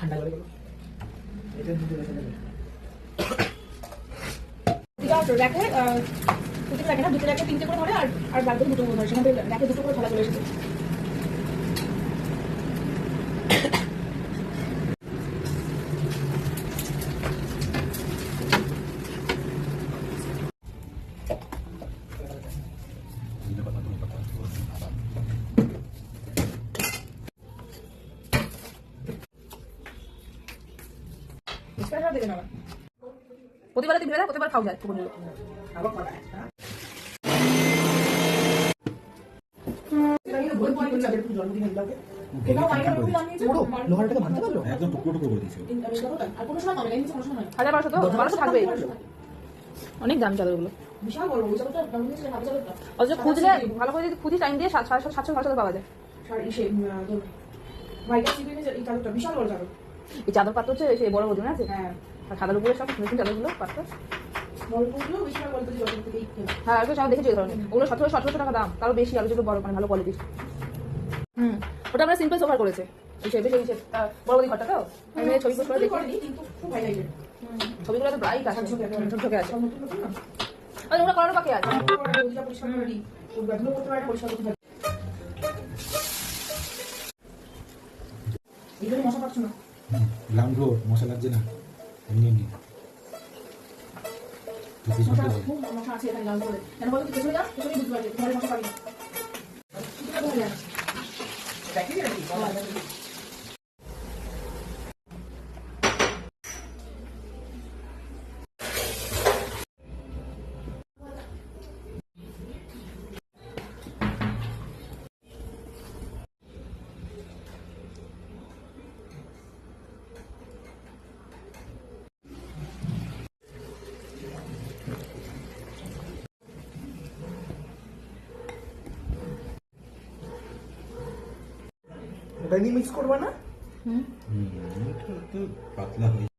ঠান্ডা করে র্যাকে দুটো র্যাকে না, দুটো র্যাকে তিনটে করে ধরে আর আর বাকি দুটো করে ধরে সেখান থেকে র্যাকে দুটো করে ধরা চলে এসেছে। সময় নয়। হাজার বারোশো তো বারোশো থাকবে অনেক দাম হাফ চাদরটা। অথচ খুঁজলে ভালো করে যদি খুঁজি টাইম দিয়ে সাত- সাতশো সাতশো পাওয়া যায় বিশাল বড় চাদর। এই চাদর পাত্র হচ্ছে সেই বড় বদল আছে? হ্যাঁ, সাদার উপরে সব নতুন চাদরগুলো পাত্র। হ্যাঁ সব দেখেছি ওই ধরনের। ওগুলো সতেরো সতেরোশো টাকা দাম। তারও বেশি যেগুলো বড় মানে ভালো কোয়ালিটির হুম ওটা আমরা সিম্পল সোফার করেছে। এই শেপে সেই শেপ বড় বড় ঘরটা তো? আমি ছবি পোস্ট করে দেখি। ছবিগুলো তো আছে। না? আর ওগুলো করানো বাকি আছে? না। এইগুলো মশা পাচ্ছ না। গ্রাউন্ড ফ্লোর মশা লাগছে না এমনি এমনি তো পেছনে ওটা নিয়ে মিক্স করবা না? হুম। পাতলা হয়ে